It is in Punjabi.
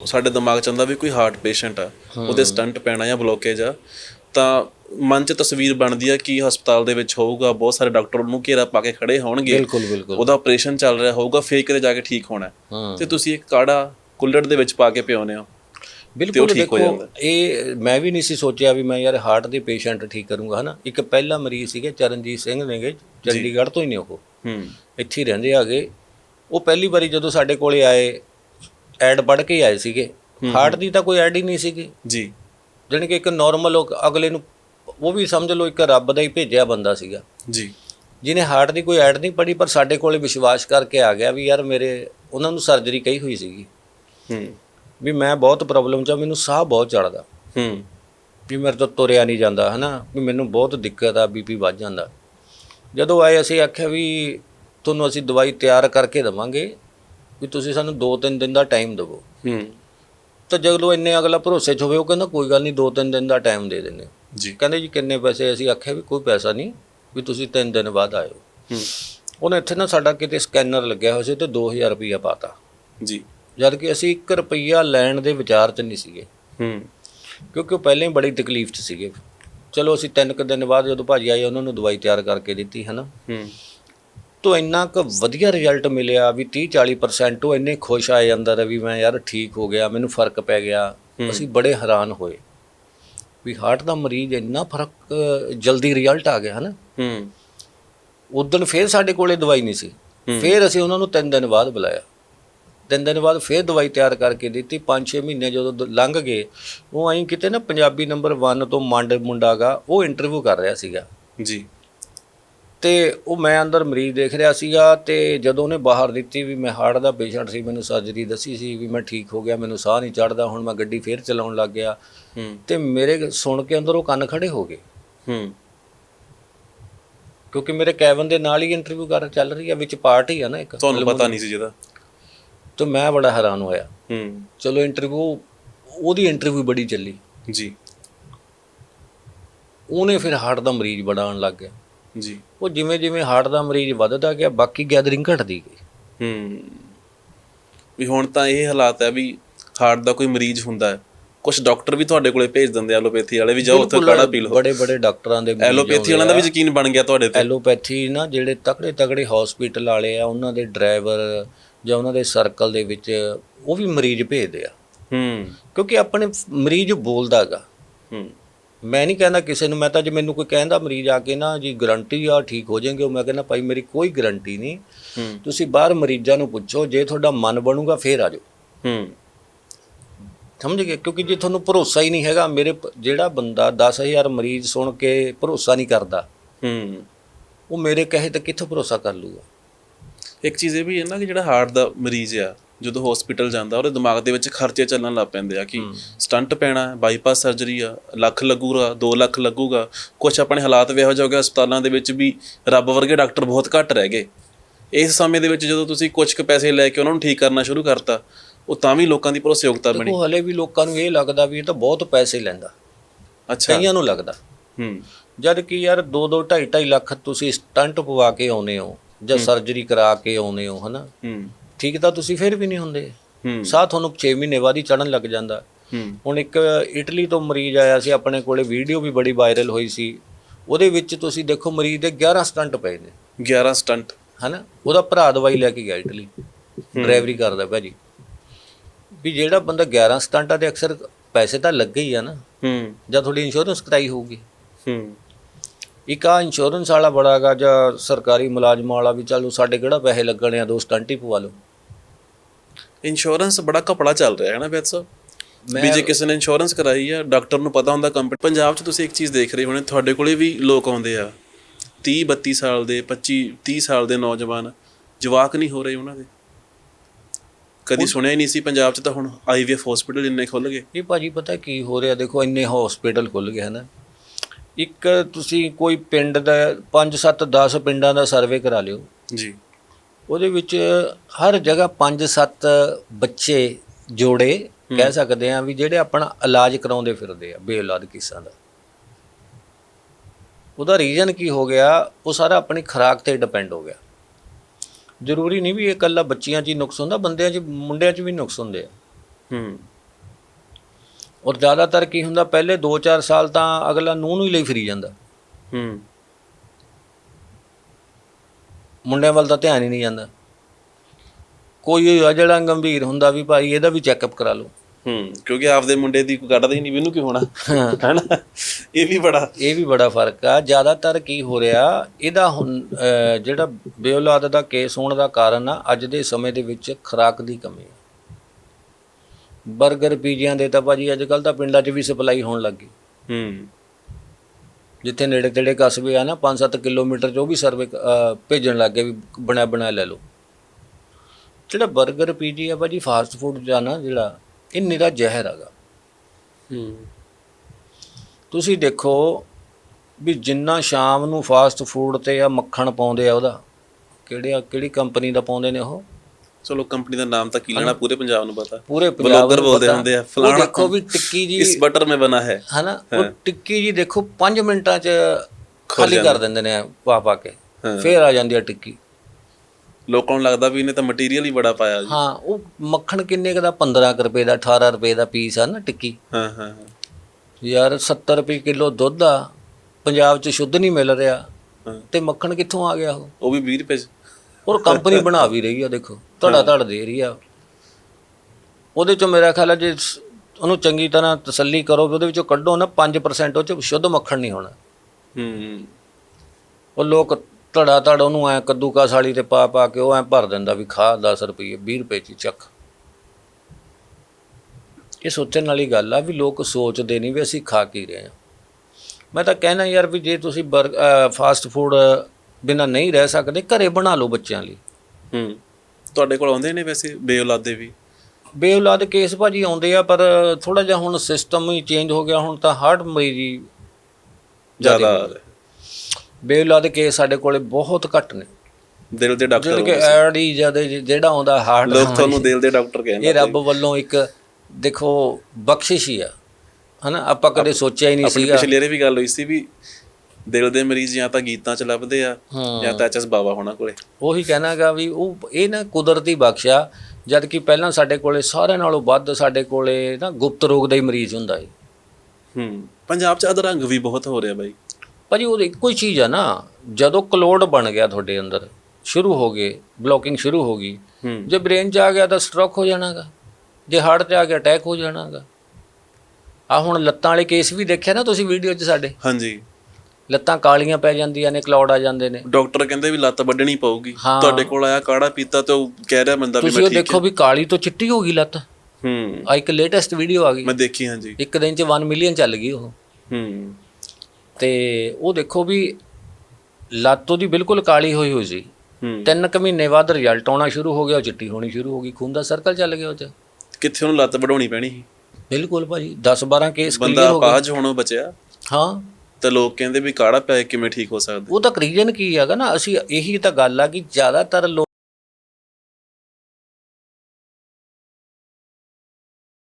ਸਾਡੇ ਦਿਮਾਗ 'ਚ ਆਉਂਦਾ ਵੀ ਕੋਈ ਹਾਰਟ ਪੇਸ਼ੈਂਟ ਆ ਉਹਦੇ ਸਟੰਟ ਪੈਣਾ ਜਾਂ ਬਲੋਕੇਜ ਆ ਤਾਂ ਮਨ 'ਚ ਤਸਵੀਰ ਬਣਦੀ ਆ ਕਿ ਹਸਪਤਾਲ ਦੇ ਵਿੱਚ ਹੋਊਗਾ ਬਹੁਤ ਸਾਰੇ ਡਾਕਟਰ ਉਹਨੂੰ ਘੇਰਾ ਪਾ ਕੇ ਖੜੇ ਹੋਣਗੇ। ਬਿਲਕੁਲ ਬਿਲਕੁਲ। ਉਹਦਾ ਆਪਰੇਸ਼ਨ ਚੱਲ ਰਿਹਾ ਹੋਊਗਾ ਫੇਰ ਕਿਤੇ ਜਾ ਕੇ ਠੀਕ ਹੋਣਾ ਤੇ ਤੁਸੀਂ ਇੱਕ ਕਾੜਾ ਕੁੱਲੜ ਦੇ ਵਿੱਚ ਪਾ ਕੇ ਪਿਆਉਂਦੇ ਹੋ ਬਿਲਕੁਲ ਦੇਖੋ। ਇਹ ਮੈਂ ਵੀ ਨਹੀਂ ਸੀ ਸੋਚਿਆ ਵੀ ਮੈਂ ਯਾਰ ਹਾਰਟ ਦੇ ਪੇਸ਼ੈਂਟ ਠੀਕ ਕਰੂੰਗਾ ਹਨਾ। ਇੱਕ ਪਹਿਲਾ ਮਰੀਜ਼ ਸੀਗੇ ਚਰਨਜੀਤ ਸਿੰਘ ਨੇਗੇ ਚੰਡੀਗੜ੍ਹ ਤੋਂ ਹੀ ਨੇ ਉਹ। ਹੂੰ। ਇੱਥੇ ਰਹਿੰਦੇ ਆਗੇ ਉਹ ਪਹਿਲੀ ਵਾਰੀ ਜਦੋਂ ਸਾਡੇ ਕੋਲੇ ਆਏ ਐਡ ਪੜ੍ਹ ਕੇ ਆਏ ਸੀਗੇ। ਹਾਰਟ ਦੀ ਤਾਂ ਕੋਈ ਐਡ ਹੀ ਨਹੀਂ ਸੀਗੀ। ਜੀ। ਜਾਣੀ ਕਿ ਇੱਕ ਨਾਰਮਲ ਅਗਲੇ ਨੂੰ ਉਹ ਵੀ ਸਮਝ ਲਓ ਇੱਕ ਰੱਬ ਦਾ ਹੀ ਭੇਜਿਆ ਬੰਦਾ ਸੀਗਾ। ਜੀ। ਜਿਹਨੇ ਹਾਰਟ ਦੀ ਕੋਈ ਐਡ ਨਹੀਂ ਪੜੀ ਪਰ ਸਾਡੇ ਕੋਲੇ ਵਿਸ਼ਵਾਸ ਕਰਕੇ ਆ ਗਿਆ ਵੀ ਯਾਰ ਮੇਰੇ ਉਹਨਾਂ ਨੂੰ ਸਰਜਰੀ ਕਹੀ ਹੋਈ ਸੀਗੀ। ਹੂੰ। ਵੀ ਮੈਂ ਬਹੁਤ ਪ੍ਰੋਬਲਮ ਚ ਮੈਨੂੰ ਸਾਹ ਬਹੁਤ ਚੜਦਾ ਹੂੰ। ਵੀ ਮੇਰੇ ਤੋਂ ਤੁਰਿਆ ਨਹੀਂ ਜਾਂਦਾ ਹਨਾ? ਵੀ ਮੈਨੂੰ ਬਹੁਤ ਦਿੱਕਤ ਆ ਬੀਪੀ ਵੱਧ ਜਾਂਦਾ। ਜਦੋਂ ਆਏ ਅਸੀਂ ਆਖਿਆ ਵੀ ਤੁਹਾਨੂੰ ਅਸੀਂ ਦਵਾਈ ਤਿਆਰ ਕਰਕੇ ਦਵਾਂਗੇ ਵੀ ਤੁਸੀਂ ਸਾਨੂੰ 2-3 ਦਿਨ ਦਾ ਟਾਈਮ ਦਿਵੋ। ਹੂੰ। ਤਾਂ ਜਦੋਂ ਇੰਨੇ ਅਗਲਾ ਭਰੋਸੇ 'ਚ ਹੋਵੇ ਉਹ ਕਹਿੰਦਾ ਕੋਈ ਗੱਲ ਨਹੀਂ 2-3 ਦਿਨ ਦਾ ਟਾਈਮ ਦੇ ਦਿੰਦੇ ਜੀ। ਕਹਿੰਦੇ ਜੀ ਕਿੰਨੇ ਪੈਸੇ? ਅਸੀਂ ਆਖਿਆ ਵੀ ਕੋਈ ਪੈਸਾ ਨਹੀਂ ਵੀ ਤੁਸੀਂ 3 ਦਿਨ ਬਾਅਦ ਆਇਓ। ਹੂੰ। ਉਹਨੇ ਇੱਥੇ ਨਾ ਸਾਡਾ ਕਿਤੇ ਸਕੈਨਰ ਲੱਗਿਆ ਹੋਇਆ ਸੀ ਤੇ 2000 ਰੁਪਈਆ ਪਾਤਾ। ਜੀ। ਜਦ ਕਿ ਅਸੀਂ 1 ਰੁਪਈਆ ਲੈਣ ਦੇ ਵਿਚਾਰ 'ਚ ਨਹੀਂ ਸੀਗੇ। ਹੂੰ। ਕਿਉਂਕਿ ਉਹ ਪਹਿਲਾਂ ਹੀ ਬੜੀ ਤਕਲੀਫ 'ਚ ਸੀਗੇ। ਚਲੋ ਅਸੀਂ ਤਿੰਨ ਕੁ ਦਿਨ ਬਾਅਦ ਜਦੋਂ ਭਾਜੀ ਆਏ ਉਹਨਾਂ ਨੂੰ ਦਵਾਈ ਤਿਆਰ ਕਰਕੇ ਦਿੱਤੀ ਹਨਾ? ਹੂੰ। ਤੋਂ ਇੰਨਾ ਕੁ ਵਧੀਆ ਰਿਜ਼ਲਟ ਮਿਲਿਆ ਵੀ 30 40% ਉਹ ਇੰਨੇ ਖੁਸ਼ ਆਏ ਅੰਦਰ ਵੀ ਮੈਂ ਯਾਰ ਠੀਕ ਹੋ ਗਿਆ ਮੈਨੂੰ ਫ਼ਰਕ ਪੈ ਗਿਆ। ਅਸੀਂ ਬੜੇ ਹੈਰਾਨ ਹੋਏ। ਵੀ ਹਾਰਟ ਦਾ ਮਰੀਜ਼ ਇੰਨਾ ਫ਼ਰਕ ਜਲਦੀ ਰਿਜ਼ਲਟ ਆ ਗਿਆ ਹਨਾ? ਹੂੰ। ਉਦੋਂ ਫੇਰ ਸਾਡੇ ਕੋਲੇ ਦਵਾਈ ਨਹੀਂ ਸੀ। ਫੇਰ ਅਸੀਂ ਉਹਨਾਂ ਨੂੰ ਤਿੰਨ ਦਿਨ ਬਾਅਦ ਬੁਲਾਇਆ। ਤਿੰਨ ਦਿਨ ਬਾਅਦ ਫੇਰ ਦਵਾਈ ਤਿਆਰ ਕਰਕੇ ਦਿੱਤੀ। 5-6 ਮਹੀਨੇ ਜਦੋਂ ਲੰਘ ਗਏ ਉਹ ਆਈ ਕਿਤੇ ਨਾ ਪੰਜਾਬੀ ਨੰਬਰ 1 ਤੋਂ ਮੰਡ ਮੁੰਡਾਗਾ ਉਹ ਇੰਟਰਵਿਊ ਕਰ ਰਿਹਾ ਸੀਗਾ। ਜੀ। ਤੇ ਉਹ ਮੈਂ ਅੰਦਰ ਮਰੀਜ਼ ਦੇਖ ਰਿਹਾ ਸੀਗਾ ਤੇ ਜਦੋਂ ਉਹਨੇ ਬਾਹਰ ਦਿੱਤੀ ਵੀ ਮੈਂ ਹਾਰਟ ਦਾ ਪੇਸ਼ੈਂਟ ਸੀ ਮੈਨੂੰ ਸਰਜਰੀ ਦੱਸੀ ਸੀ ਵੀ ਮੈਂ ਠੀਕ ਹੋ ਗਿਆ ਮੈਨੂੰ ਸਾਹ ਨਹੀਂ ਚੜਦਾ ਹੁਣ ਮੈਂ ਗੱਡੀ ਫੇਰ ਚਲਾਉਣ ਲੱਗ ਗਿਆ। ਹੂੰ। ਤੇ ਮੇਰੇ ਸੁਣ ਕੇ ਅੰਦਰ ਉਹ ਕੰਨ ਖੜੇ ਹੋ ਗਏ। ਹੂੰ। ਕਿਉਂਕਿ ਮੇਰੇ ਕੈਬਨ ਦੇ ਨਾਲ ਹੀ ਇੰਟਰਵਿਊ ਕਰ ਚੱਲ ਰਹੀ ਆ ਵਿੱਚ ਪਾਰਟ ਹੀ ਆ ਨਾ ਇੱਕ ਤੁਹਾਨੂੰ ਪਤਾ ਨਹੀਂ ਸੀ ਜਿਹਦਾ। ਤੇ ਮੈਂ ਬੜਾ ਹੈਰਾਨ ਹੋਇਆ। ਹੂੰ। ਚਲੋ ਇੰਟਰਵਿਊ ਉਹਦੀ ਇੰਟਰਵਿਊ ਬੜੀ ਚੱਲੀ। ਜੀ। ਉਹਨੇ ਫਿਰ ਹਾਰਟ ਦਾ ਮਰੀਜ਼ ਬਣਾਉਣ ਲੱਗ ਗਿਆ। ਜੀ। ਉਹ ਜਿਵੇਂ ਜਿਵੇਂ ਹਾਰਟ ਦਾ ਮਰੀਜ਼ ਵੱਧਦਾ ਗਿਆ ਬਾਕੀ ਗੈਦਰਿੰਗ ਘਟਦੀ ਗਈ। ਹੂੰ। ਵੀ ਹੁਣ ਤਾਂ ਇਹ ਹਾਲਾਤ ਹੈ ਵੀ ਹਾਰਟ ਦਾ ਕੋਈ ਮਰੀਜ਼ ਹੁੰਦਾ ਹੈ। ਕੁਝ ਡਾਕਟਰ ਵੀ ਤੁਹਾਡੇ ਕੋਲੇ ਭੇਜ ਦਿੰਦੇ ਆ ਐਲੋਪੈਥੀ ਵਾਲੇ ਵੀ ਜਾਓ ਉੱਥੇ ਕਾੜਾ ਪੀ ਲਓ ਬੜੇ ਬੜੇ ਡਾਕਟਰਾਂ ਦੇ ਐਲੋਪੈਥੀ ਵਾਲਿਆਂ ਦਾ ਵੀ ਯਕੀਨ ਬਣ ਗਿਆ ਤੁਹਾਡੇ ਤੇ। ਐਲੋਪੈਥੀ ਨਾ ਜਿਹੜੇ ਤਕੜੇ ਤਕੜੇ ਹਸਪੀਟਲ ਵਾਲੇ ਆ ਉਹਨਾਂ ਦੇ ਡਰਾਈਵਰ ਜਾਂ ਉਹਨਾਂ ਦੇ ਸਰਕਲ ਦੇ ਵਿੱਚ ਉਹ ਵੀ ਮਰੀਜ਼ ਭੇਜਦੇ ਆ। ਹੂੰ। ਕਿਉਂਕਿ ਆਪਣੇ ਮਰੀਜ਼ ਬੋਲਦਾਗਾ। ਹੂੰ। ਮੈਂ ਨਹੀਂ ਕਹਿੰਦਾ ਕਿਸੇ ਨੂੰ ਮੈਂ ਤਾਂ ਜੇ ਮੈਨੂੰ ਕੋਈ ਕਹਿੰਦਾ ਮਰੀਜ਼ ਆ ਕੇ ਨਾ ਜੀ ਗਰੰਟੀ ਆ ਠੀਕ ਹੋ ਜਾਣਗੇ ਉਹ ਮੈਂ ਕਹਿੰਦਾ ਭਾਈ ਮੇਰੀ ਕੋਈ ਗਰੰਟੀ ਨਹੀਂ। ਤੁਸੀਂ ਬਾਹਰ ਮਰੀਜ਼ਾਂ ਨੂੰ ਪੁੱਛੋ ਜੇ ਤੁਹਾਡਾ ਮਨ ਬਣੂਗਾ ਫੇਰ ਆ ਜਾਓ। ਹੂੰ। ਸਮਝ ਗਏ? ਕਿਉਂਕਿ ਜੇ ਤੁਹਾਨੂੰ ਭਰੋਸਾ ਹੀ ਨਹੀਂ ਹੈਗਾ ਮੇਰੇ ਜਿਹੜਾ ਬੰਦਾ 10000 ਮਰੀਜ਼ ਸੁਣ ਕੇ ਭਰੋਸਾ ਨਹੀਂ ਕਰਦਾ ਹੂੰ। ਉਹ ਮੇਰੇ ਕਹੇ ਤੇ ਕਿੱਥੋਂ ਭਰੋਸਾ ਕਰ ਲੂਗਾ? ਇੱਕ ਚੀਜ਼ ਇਹ ਵੀ ਹੈ ਨਾ ਕਿ ਜਿਹੜਾ ਹਾਰਟ ਦਾ ਮਰੀਜ਼ ਆ ਜਦੋਂ ਹਸਪੀਟਲ ਜਾਂਦਾ ਉਹਦੇ ਦਿਮਾਗ ਦੇ ਵਿੱਚ ਖਰਚੇ ਚੱਲਣ ਲੱਗ ਪੈਂਦੇ ਆ ਕਿ ਸਟੰਟ ਪੈਣਾ ਹੈ ਬਾਈਪਾਸ ਸਰਜਰੀ ਆ ਲੱਖ ਲੱਗੂਗਾ 2 ਲੱਖ ਲੱਗੂਗਾ। ਕੁਝ ਆਪਣੇ ਹਾਲਾਤ ਵੀ ਇਹੋ ਜਿਹੇ ਹੋ ਗਏ ਹਸਪਤਾਲਾਂ ਦੇ ਵਿੱਚ ਵੀ ਰੱਬ ਵਰਗੇ ਡਾਕਟਰ ਬਹੁਤ ਘੱਟ ਰਹਿ ਗਏ। ਇਸ ਸਮੇਂ ਦੇ ਵਿੱਚ ਜਦੋਂ ਤੁਸੀਂ ਕੁਝ ਕੁ ਪੈਸੇ ਲੈ ਕੇ ਉਹਨਾਂ ਨੂੰ ਠੀਕ ਕਰਨਾ ਸ਼ੁਰੂ ਕਰਤਾ ਉਹ ਤਾਂ ਵੀ ਲੋਕਾਂ ਦੀ ਭਰੋਸੇਯੋਗਤਾ ਬਣੀ। ਉਹ ਹਲੇ ਵੀ ਲੋਕਾਂ ਨੂੰ ਇਹ ਲੱਗਦਾ ਵੀ ਇਹ ਤਾਂ ਬਹੁਤ ਪੈਸੇ ਲੈਂਦਾ। ਅੱਛਾ। ਕਈਆਂ ਨੂੰ ਲੱਗਦਾ। ਹੂੰ। ਜਦ ਕਿ ਯਾਰ 2 2 2.5 2.5 ਲੱਖ ਤੁਸੀਂ ਸਟੰਟ ਪਵਾ ਕੇ ਆਉਨੇ ਹੋ ਜਾਂ ਸਰਜਰੀ ਕਰਾ ਕੇ ਆਉਨੇ ਹੋ ਹਨਾ? ਹੂੰ। ਠੀਕ ਤਾਂ ਤੁਸੀਂ ਫਿਰ ਵੀ ਨਹੀਂ ਹੁੰਦੇ। ਹੂੰ। ਸਾਹ ਤੁਹਾਨੂੰ 6 ਮਹੀਨੇ ਬਾਅਦ ਹੀ ਚੜਨ ਲੱਗ ਜਾਂਦਾ। ਹੁਣ ਇੱਕ ਇਟਲੀ ਤੋਂ ਮਰੀਜ਼ ਆਇਆ ਸੀ ਆਪਣੇ ਕੋਲੇ ਵੀਡੀਓ ਵੀ ਬੜੀ ਵਾਇਰਲ ਹੋਈ ਸੀ। ਉਹਦੇ ਵਿੱਚ ਤੁਸੀਂ ਦੇਖੋ ਮਰੀਜ਼ ਦੇ 11 ਸਟੰਟ ਪਏ ਨੇ। 11 ਸਟੰਟ। ਹਨਾ? ਉਹਦਾ ਭਰਾ ਦਵਾਈ ਲੈ ਕੇ ਗਿਆ ਇਟਲੀ। ਡਰਾਈਵਰੀ ਕਰਦਾ ਭਾਜੀ ਵੀ ਜਿਹੜਾ ਬੰਦਾ 11 ਸਟੰਟਾਂ ਦੇ ਅਕਸਰ ਪੈਸੇ ਤਾਂ ਲੱਗੇ ਹੀ ਆ ਨਾ। ਹੂੰ। ਜਾਂ ਤੁਹਾਡੀ ਇੰਸ਼ੋਰੈਂਸ ਕਰਾਈ ਹੋਊਗੀ। ਹੂੰ। ਇੱਕ ਆ ਇੰਸ਼ੋਰੈਂਸ ਵਾਲਾ ਬੜਾਗਾ ਜਾਂ ਸਰਕਾਰੀ ਮੁਲਾਜ਼ਮਾਂ ਵਾਲਾ ਵੀ ਚਲੋ ਸਾਡੇ ਕਿਹੜਾ ਪੈਸੇ ਲੱਗਣੇ ਆ ਦੋ ਸਟੰਟ ਹੀ ਪਵਾ ਲਓ। ਇੰਸ਼ੋਰੈਂਸ ਬੜਾ ਕਪੜਾ ਚੱਲ ਰਿਹਾ ਹੈ ਨਾ ਬੈਤ ਸਾਹਿਬ ਵੀ ਜੇ ਕਿਸੇ ਨੇ ਇੰਸ਼ੋਰੈਂਸ ਕਰਾਈ ਆ ਡਾਕਟਰ ਨੂੰ ਪਤਾ ਹੁੰਦਾ ਕੰਪਨੀ ਪੰਜਾਬ 'ਚ ਤੁਸੀਂ ਇੱਕ ਚੀਜ਼ ਦੇਖ ਰਹੇ ਹੋਣੇ ਤੁਹਾਡੇ ਕੋਲੇ ਵੀ ਲੋਕ ਆਉਂਦੇ ਆ। 30 32 ਸਾਲ ਦੇ 25 30 ਸਾਲ ਦੇ ਨੌਜਵਾਨ ਜਵਾਕ ਨਹੀਂ ਹੋ ਰਹੇ ਉਹਨਾਂ ਦੇ। ਕਦੀ ਸੁਣਿਆ ਹੀ ਨਹੀਂ ਸੀ ਪੰਜਾਬ 'ਚ ਤਾਂ ਹੁਣ ਆਈਵੀਐਫ ਹਸਪੀਟਲ ਇੰਨੇ ਖੁੱਲ ਗਏ। ਇਹ ਭਾਜੀ ਪਤਾ ਕੀ ਹੋ ਰਿਹਾ? ਦੇਖੋ ਇੰਨੇ ਹਸਪੀਟਲ ਖੁੱਲ ਗਏ ਹਨ। ਇੱਕ ਤੁਸੀਂ ਕੋਈ ਪਿੰਡ ਦਾ 5 7 10 ਪਿੰਡਾਂ ਦਾ ਸਰਵੇ ਕਰਾ ਲਿਓ। ਜੀ। ਉਹਦੇ ਵਿੱਚ ਹਰ ਜਗ੍ਹਾ 5 7 ਬੱਚੇ ਜੋੜੇ ਕਹਿ ਸਕਦੇ ਆ ਵੀ ਜਿਹੜੇ ਆਪਣਾ ਇਲਾਜ ਕਰਾਉਂਦੇ ਫਿਰਦੇ ਆ ਬੇਔਲਾਦ ਕਿਸਾਂ ਦਾ। ਉਹਦਾ ਰੀਜ਼ਨ ਕੀ ਹੋ ਗਿਆ? ਉਹ ਸਾਰਾ ਆਪਣੀ ਖੁਰਾਕ ਤੇ ਡਿਪੈਂਡ ਹੋ ਗਿਆ। ਜ਼ਰੂਰੀ ਨਹੀਂ ਵੀ ਇਹ ਇਕੱਲਾ ਬੱਚੀਆਂ 'ਚ ਹੀ ਨੁਕਸ ਹੁੰਦਾ ਬੰਦਿਆਂ 'ਚ ਮੁੰਡਿਆਂ 'ਚ ਵੀ ਨੁਕਸ ਹੁੰਦੇ ਆ। ਹੂੰ। ਔਰ ਜ਼ਿਆਦਾਤਰ ਕੀ ਹੁੰਦਾ ਪਹਿਲੇ 2-4 ਸਾਲ ਤਾਂ ਅਗਲਾ ਨੂੰਹ ਨੂੰ ਹੀ ਲਈ ਫਿਰੀ ਜਾਂਦਾ। ਹੂੰ। ਮੁੰਡਿਆਂ ਵੱਲ ਤਾਂ ਧਿਆਨ ਹੀ ਨਹੀਂ ਜਾਂਦਾ। ਕੋਈ ਹੋਇਆ ਜਿਹੜਾ ਗੰਭੀਰ ਹੁੰਦਾ ਵੀ ਭਾਈ ਇਹਦਾ ਵੀ ਚੈੱਕਅਪ ਕਰਾ ਲਓ। ਹੂੰ ਕਿਉਂਕਿ ਆਪਦੇ ਮੁੰਡੇ ਦੀ ਕੋਈ ਕੱਢਦਾ ਹੀ ਨਹੀਂ ਵੀ ਇਹਨੂੰ ਕੀ ਹੋਣਾ? ਹੈਨਾ? ਇਹ ਵੀ ਬੜਾ ਇਹ ਵੀ ਬੜਾ ਫ਼ਰਕ ਆ। ਜ਼ਿਆਦਾਤਰ ਕੀ ਹੋ ਰਿਹਾ ਇਹਦਾ ਜਿਹੜਾ ਬੇਔਲਾਦ ਦਾ ਕੇਸ ਹੋਣ ਦਾ ਕਾਰਨ ਆ ਅੱਜ ਦੇ ਸਮੇਂ ਦੇ ਵਿੱਚ ਖੁਰਾਕ ਦੀ ਕਮੀ ਹੈ 버ਗਰ ਪੀਜ਼ਿਆਂ ਦੇ ਤਾਂ ਭਾਜੀ ਅੱਜ ਕੱਲ ਤਾਂ ਪਿੰਡਾਂ 'ਚ ਵੀ ਸਪਲਾਈ ਹੋਣ ਲੱਗ ਗਈ। ਹੂੰ। ਜਿੱਥੇ ਨੇੜੇ ਤੇੜੇ ਕਸਬੇ ਆ ਨਾ 5-7 ਕਿਲੋਮੀਟਰ 'ਚ ਉਹ ਵੀ ਸਰਵੇ ਭੇਜਣ ਲੱਗ ਗਏ ਵੀ ਬਣਿਆ ਬਣਾਇਆ ਲੈ ਲਓ। ਜਿਹੜਾ 버ਗਰ ਪੀਜ਼ੀ ਆ ਭਾਜੀ ਫਾਸਟ ਫੂਡ ਨਾ ਜਿਹੜਾ ਇਹ ਨਿਰਾ ਜ਼ਹਿਰ ਹੈਗਾ ਹੂੰ। ਤੁਸੀਂ ਦੇਖੋ ਵੀ ਜਿੰਨਾ ਸ਼ਾਮ ਨੂੰ ਫਾਸਟ ਫੂਡ ਤੇ ਆ ਮੱਖਣ ਪਾਉਂਦੇ ਆ ਉਹਦਾ ਕਿਹੜੇ ਕਿਹੜੀ ਕੰਪਨੀ ਦਾ ਪਾਉਂਦੇ ਨੇ ਉਹ? ਚਲੋ ਕੰਪਨੀ ਦਾ ਨਾਮ ਤਾਂ ਕੀ ਲੈਣਾ ਪੂਰੇ ਪੰਜਾਬ ਨੂੰ ਪਤਾ। ਪੂਰੇ ਪੰਜਾਬ ਬਲੌਗਰ ਬੋਲਦੇ। ਹੁੰਦੇ ਆ ਫਲਾਣਾ ਦੇਖੋ ਵੀ ਟਿੱਕੀ ਜੀ ਇਸ ਬਟਰ ਮੇ ਬਣਾ ਹੈ। ਹਨਾ ਉਹ ਟਿੱਕੀ ਜੀ ਦੇਖੋ 5 ਮਿੰਟਾਂ 'ਚ ਖਾਲੀ ਕਰ ਦਿੰਦੇ ਨੇ ਪਾ ਪਾ ਕੇ। ਫੇਰ ਆ ਜਾਂਦੀ ਆ ਟਿੱਕੀ। ਲੋਕਾਂ ਨੂੰ ਲੱਗਦਾ ਵੀ ਇਹਨੇ ਤਾਂ ਮਟੀਰੀਅਲ ਹੀ ਬੜਾ ਪਾਇਆ ਜੀ। ਹਾਂ ਉਹ ਮੱਖਣ ਕਿੰਨੇ ਦਾ? 15 ਕੁ ਰੁਪਏ ਦਾ 18 ਰੁਪਏ ਦਾ ਪੀਸ ਆ ਨਾ ਟਿੱਕੀ। ਹਾਂ ਹਾਂ ਯਾਰ 70 ਰੁਪਏ ਕਿਲੋ ਦੁੱਧ ਆ ਪੰਜਾਬ 'ਚ ਸ਼ੁੱਧ ਨਹੀਂ ਮਿਲ ਰਿਹਾ। ਤੇ ਮੱਖਣ ਕਿੱਥੋਂ ਆ ਗਿਆ ਉਹ? ਉਹ ਵੀ 20 ਰੁਪਏ 'ਚ। ਔਰ ਕੰਪਨੀ ਬਣਾ ਵੀ ਰਹੀ ਆ ਦੇਖੋ। ਧੜਾ ਧੜ ਦੇ ਰਹੀ ਆ। ਉਹਦੇ ਚੋਂ ਮੇਰਾ ਖਿਆਲ ਹੈ ਜੇ ਉਹਨੂੰ ਚੰਗੀ ਤਰ੍ਹਾਂ ਤਸੱਲੀ ਕਰੋ ਵੀ ਉਹਦੇ ਵਿੱਚੋਂ ਕੱਢੋ ਨਾ 5% ਉਹ ਚ ਸ਼ੁੱਧ ਮੱਖਣ ਨਹੀਂ ਹੋਣਾ। ਹੂੰ ਉਹ ਲੋਕ ਧੜਾ ਧੜ ਉਹਨੂੰ ਐ ਕੱਦੂਕਾਸ ਵਾਲੀ ਤੇ ਪਾ ਪਾ ਕੇ ਉਹ ਐ ਭਰ ਦਿੰਦਾ ਵੀ ਖਾ 10 ਰੁਪਏ 20 ਰੁਪਏ ਚ ਚੱਕ। ਇਹ ਸੋਚਣ ਵਾਲੀ ਗੱਲ ਆ ਵੀ ਲੋਕ ਸੋਚਦੇ ਨਹੀਂ ਵੀ ਅਸੀਂ ਖਾ ਕੀ ਰਹੇ ਹਾਂ ਮੈਂ ਤਾਂ ਕਹਿਣਾ ਯਾਰ ਵੀ ਜੇ ਤੁਸੀਂ ਫਾਸਟ ਫੂਡ ਬਿਨਾਂ ਨਹੀਂ ਰਹਿ ਸਕਦੇ ਘਰੇ ਬਣਾ ਲਓ ਬੱਚਿਆਂ ਲਈ। ਹੂੰ। ਤੁਹਾਡੇ ਕੋਲ ਆਉਂਦੇ ਨੇ ਵੈਸੇ ਬੇਔਲਾਦੇ ਵੀ? ਬੇਔਲਾਦ ਕੇਸ ਭਾਜੀ ਆਉਂਦੇ ਆ ਪਰ ਥੋੜਾ ਜਿਹਾ ਹੁਣ ਸਿਸਟਮ ਹੀ ਚੇਂਜ ਹੋ ਗਿਆ ਹੁਣ ਤਾਂ ਹਾਰਟ ਮਰੀਜ਼ ਜ਼ਿਆਦਾ ਬੇਔਲਾਦ ਕੇਸ ਸਾਡੇ ਕੋਲੇ ਬਹੁਤ ਘੱਟ ਨੇ। ਦਿਲ ਦੇ ਡਾਕਟਰ ਜਿਹੜੇ ਕਿ ਐਡ ਹੀ ਜ਼ਿਆਦਾ ਜਿਹੜਾ ਆਉਂਦਾ ਹਾਰਟ ਲੋਕ ਤੁਹਾਨੂੰ ਦਿਲ ਦੇ ਡਾਕਟਰ ਕਹਿੰਦੇ ਇਹ ਰੱਬ ਵੱਲੋਂ ਇੱਕ ਦੇਖੋ ਬਖਸ਼ਿਸ਼ ਹੀ ਆ। ਹਨਾ ਆਪਾਂ ਕਦੇ ਸੋਚਿਆ ਹੀ ਨਹੀਂ ਸੀਗਾ। ਪਿਛਲੇ ਵਾਰੀ ਵੀ ਗੱਲ ਹੋਈ ਸੀ ਵੀ ਦਿਲ ਦੇ ਮਰੀਜ਼ ਜਾਂ ਤਾਂ ਗੀਤਾਂ 'ਚ ਲੱਭਦੇ ਆ। ਜਾਂ ਤਾਂ ਐਚਐਸ ਬਾਬਾ ਹੋਣਾ ਕੋਲੇ। ਉਹੀ ਕਹਿਣਾਗਾ ਵੀ ਉਹ ਇਹ ਨਾ ਕੁਦਰਤੀ ਬਖਸ਼ਿਆ ਜਦ ਕਿ ਪਹਿਲਾਂ ਸਾਡੇ ਕੋਲੇ ਸਾਰਿਆਂ ਨਾਲੋਂ ਵੱਧ ਸਾਡੇ ਕੋਲੇ ਨਾ ਗੁਪਤ ਰੋਗ ਦਾ ਹੀ ਮਰੀਜ਼ ਹੁੰਦਾ ਹੈ ਹੂੰ ਪੰਜਾਬ 'ਚ ਅਧਰੰਗ ਵੀ ਬਹੁਤ ਹੋ ਰਿਹਾ ਬਾਈ। ਭਾਜੀ ਉਹ ਇੱਕੋ ਹੀ ਚੀਜ਼ ਆ ਨਾ ਜਦੋਂ ਕਲੋਡ ਬਣ ਗਿਆ ਤੁਹਾਡੇ ਅੰਦਰ ਸ਼ੁਰੂ ਹੋ ਗਏ ਬਲੋਕਿੰਗ ਸ਼ੁਰੂ ਹੋ ਗਈ ਜੇ ਬ੍ਰੇਨ 'ਚ ਆ ਗਿਆ ਤਾਂ ਸਟ੍ਰੋਕ ਹੋ ਜਾਣਾਗਾ ਜੇ ਹਾਰਟ 'ਚ ਆ ਗਿਆ ਅਟੈਕ ਹੋ ਜਾਣਾਗਾ ਆ ਹੁਣ ਲੱਤਾਂ ਵਾਲੇ ਕੇਸ ਵੀ ਦੇਖਿਆ ਨਾ ਤੁਸੀਂ ਵੀਡੀਓ 'ਚ ਸਾਡੇ? ਹਾਂਜੀ। ਲੱਤਾਂ ਕਾਲੀਆਂ ਪੈ ਜਾਂਦੀਆਂ ਨੇ ਕਲੌਡ ਆ ਜਾਂਦੇ ਨੇ। ਡਾਕਟਰ ਕਹਿੰਦੇ ਵੀ ਲੱਤ ਵੱਢਣੀ ਪਊਗੀ। ਹਾਂ। ਤੁਹਾਡੇ ਕੋਲ ਆਇਆ ਕਾੜਾ ਪੀਤਾ ਤੇ ਉਹ ਕਹਿ ਰਿਹਾ ਬੰਦਾ ਵੀ ਤੁਸੀਂ ਮੈਂ ਉਹ ਠੀਕ ਦੇਖੋ ਵੀ ਕਾਲੀ ਤੋਂ ਚਿੱਟੀ ਹੋ ਗਈ ਲੱਤ। ਹੂੰ। ਆ ਇੱਕ ਲੇਟੈਸਟ ਵੀਡੀਓ ਆ ਗਈ। ਮੈਂ ਦੇਖੀ ਹਾਂਜੀ। ਇੱਕ ਦਿਨ 'ਚ 1 ਮਿਲੀਅਨ ਚੱਲ ਗਈ ਉਹ। ਹੂੰ। ਤੇ ਉਹ ਦੇਖੋ ਵੀ ਲੱਤ ਉਹਦੀ ਬਿਲਕੁਲ ਕਾਲੀ ਹੋਈ ਹੋਈ ਸੀ। ਹੂੰ। ਤਿੰਨ ਕੁ ਮਹੀਨੇ ਬਾਅਦ ਰਿਜ਼ਲਟ ਆਉਣਾ ਸ਼ੁਰੂ ਹੋ ਗਿਆ ਉਹ ਚਿੱਟੀ ਹੋਣੀ ਸ਼ੁਰੂ ਹੋ ਗਈ ਖੂਨ ਦਾ ਸਰਕਲ ਚੱਲ ਗਿਆ ਉਹ 'ਚ। ਕਿੱਥੇ ਉਹਨੂੰ ਲੱਤ ਵਢਾਉਣੀ ਪੈਣੀ ਸੀ? ਬਿਲਕੁਲ ਭਾਜੀ 10 12 ਕੇਸ ਬੰਦਾ ਕਲੀਅਰ ਹੋ ਗਏ। ਪਾਜ ਹੋਣੋਂ ਬਚਿਆ? ਹਾਂ। ਤੇ ਲੋਕ ਕਹਿੰਦੇ ਵੀ ਕਾੜਾ ਪਿਆ ਕੇ ਕਿਵੇਂ ਠੀਕ ਹੋ ਸਕਦਾ? ਉਹ ਤਾਂ ਰੀਜਨ ਕੀ ਹੈਗਾ ਨਾ, ਅਸੀਂ ਇਹੀ ਤਾਂ ਗੱਲ ਆ ਕਿ ਜ਼ਿਆਦਾਤਰ ਲੋਕ